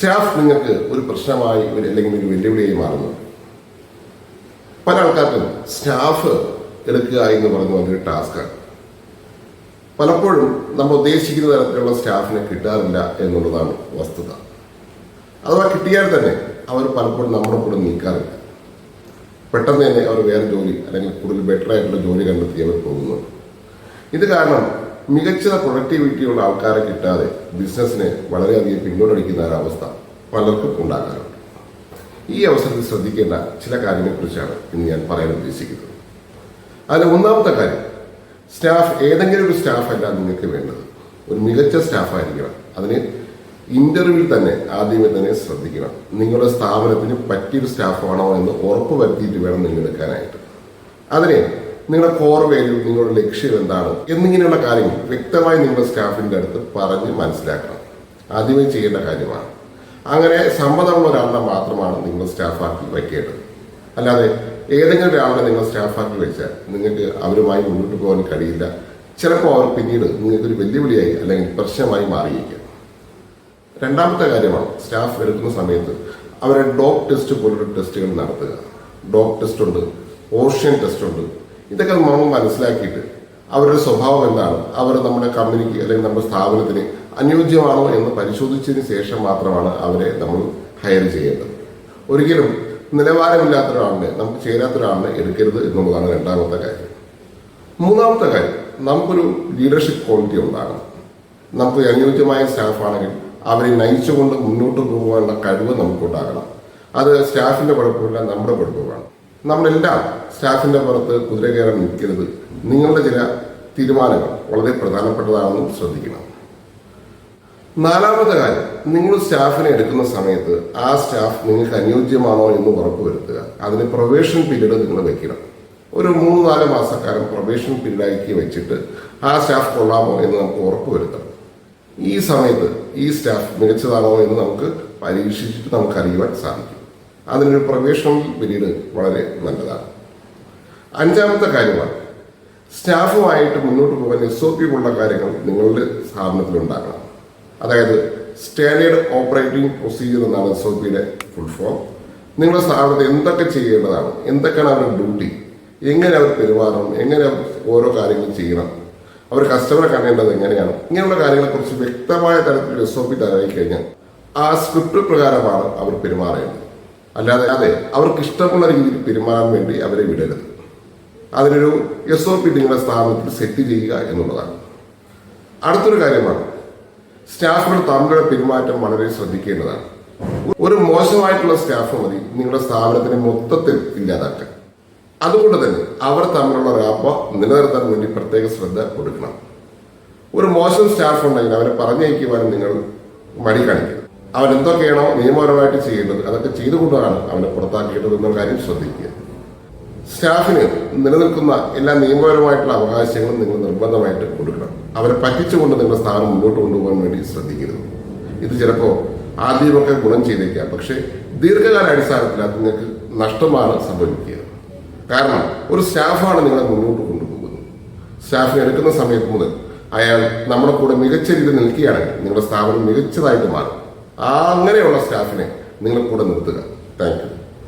Staff നിങ്ങൾക്ക് ഒരു പ്രശ്നമായി ഒരു അല്ലെങ്കിൽ ഒരു വെല്ലുവിളിയായി മാറുന്നു. പല ആൾക്കാർക്കും സ്റ്റാഫ് എടുക്കുക എന്ന് പറയുന്ന വലിയൊരു ടാസ്ക്കാണ്. പലപ്പോഴും നമ്മൾ ഉദ്ദേശിക്കുന്ന തരത്തിലുള്ള സ്റ്റാഫിനെ കിട്ടാറില്ല എന്നുള്ളതാണ് വസ്തുത. അഥവാ കിട്ടിയാൽ തന്നെ അവർ പലപ്പോഴും നമ്മുടെ കൂടെ നീക്കാറില്ല പെട്ടെന്ന് തന്നെ അവർ വേറെ ജോലി അല്ലെങ്കിൽ കൂടുതൽ ബെറ്റർ ആയിട്ടുള്ള ജോലി കണ്ടെത്തി അവർ പോകുന്നു. ഇത് കാരണം മികച്ച പ്രൊഡക്ടിവിറ്റിയുള്ള ആൾക്കാരെ കിട്ടാതെ ബിസിനസ്സിനെ വളരെയധികം പിന്നോട്ടടിക്കുന്ന ഒരവസ്ഥ പലർക്കും ഉണ്ടാകാറുണ്ട്. ഈ അവസരത്തിൽ ശ്രദ്ധിക്കേണ്ട ചില കാര്യങ്ങളെക്കുറിച്ചാണ് ഇന്ന് ഞാൻ പറയാൻ ഉദ്ദേശിക്കുന്നത്. അതിൽ ഒന്നാമത്തെ കാര്യം സ്റ്റാഫ് ഏതെങ്കിലും ഒരു സ്റ്റാഫല്ല നിങ്ങൾക്ക് വേണ്ടത്. ഒരു മികച്ച സ്റ്റാഫ് ആയിരിക്കണം. അതിന് ഇന്റർവ്യൂവിൽ തന്നെ ആദ്യമേ തന്നെ ശ്രദ്ധിക്കണം. നിങ്ങളുടെ സ്ഥാപനത്തിന് പറ്റിയൊരു സ്റ്റാഫാണോ എന്ന് ഉറപ്പ് വരുത്തിയിട്ട് വേണം നിങ്ങൾ എടുക്കാനായിട്ട് അതിനെ നിങ്ങളുടെ കോർ വാല്യൂ നിങ്ങളുടെ ലക്ഷ്യം എന്താണ് എന്നിങ്ങനെയുള്ള കാര്യങ്ങൾ വ്യക്തമായി നിങ്ങളുടെ സ്റ്റാഫിന്റെ അടുത്ത് പറഞ്ഞ് മനസ്സിലാക്കണം. ആദ്യമേ ചെയ്യേണ്ട കാര്യമാണ്. അങ്ങനെ സമ്മതമുള്ള ഒരാളെ മാത്രമാണ് നിങ്ങൾ സ്റ്റാഫാക്കി വയ്ക്കേണ്ടത്. അല്ലാതെ ഏതെങ്കിലും ഒരാളെ നിങ്ങൾ സ്റ്റാഫാക്കി വെച്ചാൽ നിങ്ങൾക്ക് അവരുമായി മുന്നോട്ട് പോകാൻ കഴിയില്ല. ചിലപ്പോൾ അവർ പിന്നീട് നിങ്ങൾക്കൊരു വെല്ലുവിളിയായി അല്ലെങ്കിൽ പ്രശ്നമായി മാറിയേക്കാം രണ്ടാമത്തെ കാര്യമാണ് സ്റ്റാഫ് എടുക്കുന്ന സമയത്ത് അവരെ ഡോഗ് ടെസ്റ്റ് പോലുള്ള ടെസ്റ്റുകൾ നടത്തുക. ഡോഗ് ടെസ്റ്റ് ഉണ്ട് ഓഷ്യൻ ടെസ്റ്റ് ഉണ്ട് ഇതൊക്കെ നമ്മൾ മനസ്സിലാക്കിയിട്ട് അവരുടെ സ്വഭാവം എന്താണ്? അവർ നമ്മുടെ കമ്പനിക്ക് അല്ലെങ്കിൽ നമ്മുടെ സ്ഥാപനത്തിന് അനുയോജ്യമാണോ എന്ന് പരിശോധിച്ചതിന് ശേഷം മാത്രമാണ് അവരെ നമ്മൾ ഹയർ ചെയ്യേണ്ടത്. ഒരിക്കലും നിലവാരമില്ലാത്ത ഒരാളിനെ നമുക്ക് ചേരാത്ത ഒരാളിനെ എടുക്കരുത് എന്നുള്ളതാണ് രണ്ടാമത്തെ കാര്യം. മൂന്നാമത്തെ കാര്യം നമുക്കൊരു ലീഡർഷിപ്പ് ക്വാളിറ്റി ഉണ്ടാകണം. നമുക്ക് അനുയോജ്യമായ സ്റ്റാഫാണെങ്കിൽ അവരെ നയിച്ചുകൊണ്ട് മുന്നോട്ട് പോകാനുള്ള കഴിവ് നമുക്കുണ്ടാകണം. അത് സ്റ്റാഫിന്റെ കുഴപ്പമില്ല നമ്മുടെ കുഴപ്പമാണ്. നമ്മളെല്ലാം സ്റ്റാഫിന്റെ പുറത്ത് കുതിര കയറാൻ നിൽക്കരുത്. നിങ്ങളുടെ ചില തീരുമാനങ്ങൾ വളരെ പ്രധാനപ്പെട്ടതാണെന്നും ശ്രദ്ധിക്കണം. നാലാമത്തെ കാര്യം നിങ്ങൾ സ്റ്റാഫിനെ എടുക്കുന്ന സമയത്ത് ആ സ്റ്റാഫ് നിങ്ങൾക്ക് അനുയോജ്യമാണോ എന്ന് ഉറപ്പുവരുത്തുക അതിന് പ്രൊബേഷൻ പീരീഡ് നിങ്ങൾ വെക്കണം. ഒരു മൂന്ന് നാല് മാസക്കാലം പ്രൊബേഷൻ പീരീഡാക്കി വെച്ചിട്ട് ആ സ്റ്റാഫ് കൊള്ളാമോ എന്ന് നമുക്ക് ഉറപ്പുവരുത്തണം ഈ സമയത്ത് ഈ സ്റ്റാഫ് മികച്ചതാണോ എന്ന് നമുക്ക് പരീക്ഷിച്ചിട്ട് നമുക്ക് അറിയുവാൻ സാധിക്കും. അതിനൊരു പ്രവേശനം പിന്നീട് വളരെ നല്ലതാണ്. അഞ്ചാമത്തെ കാര്യമാണ് സ്റ്റാഫുമായിട്ട് മുന്നോട്ട് പോകാൻ എസ് ഒ പി കാര്യങ്ങൾ നിങ്ങളുടെ സ്ഥാപനത്തിൽ ഉണ്ടാക്കണം. അതായത് സ്റ്റാൻഡേർഡ് ഓപ്പറേറ്റിംഗ് പ്രൊസീജിയർ എന്നാണ് എസ് ഒ പിയുടെ ഫുൾ ഫോം. നിങ്ങളുടെ സ്ഥാപനത്തിൽ എന്തൊക്കെ ചെയ്യേണ്ടതാണ് എന്തൊക്കെയാണ് അവരുടെ ഡ്യൂട്ടി എങ്ങനെ അവർ പെരുമാറണം എങ്ങനെ അവർ ഓരോ കാര്യങ്ങൾ ചെയ്യണം അവർ കസ്റ്റമറെ കണ്ടേണ്ടത് എങ്ങനെയാണ് ഇങ്ങനെയുള്ള കാര്യങ്ങളെക്കുറിച്ച് വ്യക്തമായ തരത്തിൽ എസ് ഒ പി കഴിഞ്ഞാൽ ആ സ്ക്രിപ്റ്റ് പ്രകാരമാണ് അവർ പെരുമാറേണ്ടത്. അല്ലാതെ അതെ അവർക്ക് ഇഷ്ടമുള്ള രീതിയിൽ പെരുമാറാൻ വേണ്ടി അവരെ വിടരുത്. അതിനൊരു എസ് ഒ പി നിങ്ങളുടെ സ്ഥാപനത്തിൽ സെറ്റ് ചെയ്യുക എന്നുള്ളതാണ്. അടുത്തൊരു കാര്യമാണ്. സ്റ്റാഫുകൾ തമ്മിലുള്ള പെരുമാറ്റം വളരെ ശ്രദ്ധിക്കേണ്ടതാണ്. ഒരു മോശമായിട്ടുള്ള സ്റ്റാഫ് മതി നിങ്ങളുടെ സ്ഥാപനത്തിന് മൊത്തത്തിൽ ഇല്ലാതാക്കാൻ. അതുകൊണ്ട് തന്നെ അവർ തമ്മിലുള്ള റാപ്പ നിലനിർത്താൻ വേണ്ടി പ്രത്യേക ശ്രദ്ധ കൊടുക്കണം. ഒരു മോശം സ്റ്റാഫ് ഉണ്ടെങ്കിൽ അവരെ പറഞ്ഞയക്കുവാനും നിങ്ങൾ മടി കാണിക്കരുത്. അവൻ എന്തൊക്കെയാണോ നിയമപരമായിട്ട് ചെയ്യേണ്ടത് അതൊക്കെ ചെയ്തുകൊണ്ടാണ് അവനെ പുറത്താക്കേണ്ടത് എന്ന കാര്യം ശ്രദ്ധിക്കുക. സ്റ്റാഫിന് നിലനിൽക്കുന്ന എല്ലാ നിയമപരമായിട്ടുള്ള അവകാശങ്ങളും നിങ്ങൾ നിർബന്ധമായിട്ട് കൊടുക്കണം. അവരെ പറ്റിച്ചുകൊണ്ട് നിങ്ങളുടെ സ്ഥാനം മുന്നോട്ട് കൊണ്ടുപോകാൻ വേണ്ടി ശ്രദ്ധിക്കരുത്. ഇത് ചിലപ്പോൾ ആദ്യമൊക്കെ ഗുണം ചെയ്തേക്കാം പക്ഷേ ദീർഘകാല അടിസ്ഥാനത്തിൽ അത് നിങ്ങൾക്ക് നഷ്ടമാണ് സംഭവിക്കുക. കാരണം ഒരു സ്റ്റാഫാണ് നിങ്ങളെ മുന്നോട്ട് കൊണ്ടുപോകുന്നത്. സ്റ്റാഫിനെ എടുക്കുന്ന സമയത്ത് മുതൽ അയാൾ നമ്മുടെ കൂടെ മികച്ച രീതിയിൽ നിൽക്കുകയാണെങ്കിൽ നിങ്ങളുടെ സ്ഥാപനം മികച്ചതായിട്ട് മാറും. അങ്ങനെയുള്ള സ്റ്റാഫിനെ നിങ്ങൾ കൂടെ നിർത്തുക. താങ്ക്